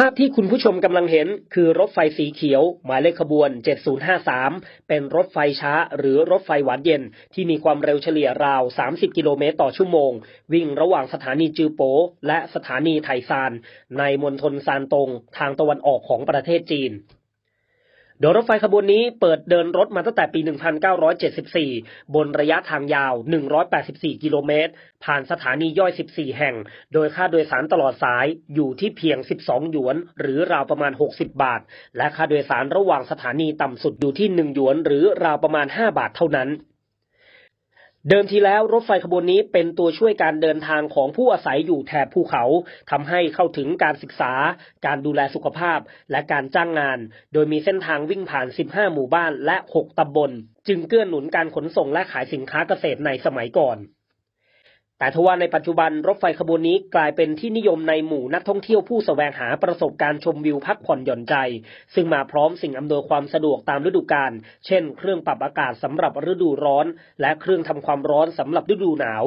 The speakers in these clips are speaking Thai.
ภาพที่คุณผู้ชมกำลังเห็นคือรถไฟสีเขียว หมายเลขขบวน 7053 เป็นรถไฟช้าหรือรถไฟหวานเย็น ที่มีความเร็วเฉลี่ยราว 30 กิโลเมตรต่อชั่วโมง วิ่งระหว่างสถานีจือโป และสถานีไทซาน ในมณฑลซานตง ทางตะวันออกของประเทศจีน โดยรถไฟขบวนนี้เปิดเดินรถมาตั้งแต่ปี 1974 บนระยะทางยาว 184 กิโลเมตร ผ่านสถานีย่อย 14 แห่ง โดยค่าโดยสารตลอดสายอยู่ที่เพียง 12 หยวน หรือราวประมาณ 60 บาท และค่าโดยสารระหว่างสถานีต่ำสุดอยู่ที่ 1 หยวน หรือราวประมาณ 5 บาทเท่านั้น เดิมทีแล้วรถไฟขบวนนี้เป็นตัวช่วยการเดินทางของผู้อาศัยอยู่แถบภูเขาทำให้เข้าถึงการศึกษา การดูแลสุขภาพ และการจ้างงาน โดยมีเส้นทางวิ่งผ่าน 15 หมู่บ้านและ 6 ตำบล จึงเกื้อหนุนการขนส่งและขายสินค้าเกษตรในสมัยก่อน แต่ทว่าในปัจจุบันรถไฟขบวนนี้กลายเป็นที่นิยมในหมู่นักท่องเที่ยวผู้สแสวงหาประสบการณ์ชมวิวพักผ่อนหย่อนใจ ซึ่งมาพร้อมสิ่งอำนวยความสะดวกตามฤดูกาลเช่น เครื่องปรับอากาศสำหรับฤดูร้อน และเครื่องทำความร้อนสำหรับฤดูหนาว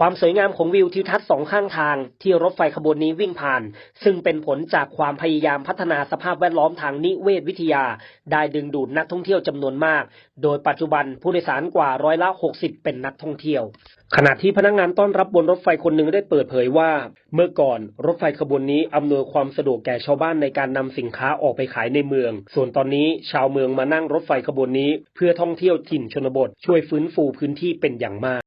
ความสวยงามของวิวทิวทัศน์สองข้างทางที่รถไฟขบวนนี้วิ่งผ่าน ซึ่งเป็นผลจากความพยายามพัฒนาสภาพแวดล้อมทางนิเวศวิทยา ได้ดึงดูดนักท่องเที่ยวจำนวนมาก โดยปัจจุบันผู้โดยสารกว่าร้อยละ 60 เป็นนักท่องเที่ยว ขณะที่พนักงานต้อนรับบนรถไฟคนหนึ่งได้เปิดเผยว่า เมื่อก่อนรถไฟขบวนนี้อำนวยความสะดวกแก่ชาวบ้านในการนำสินค้าออกไปขายในเมือง ส่วนตอนนี้ชาวเมืองมานั่งรถไฟขบวนนี้ เพื่อท่องเที่ยวถิ่นชนบท ช่วยฟื้นฟูพื้นที่เป็นอย่างมาก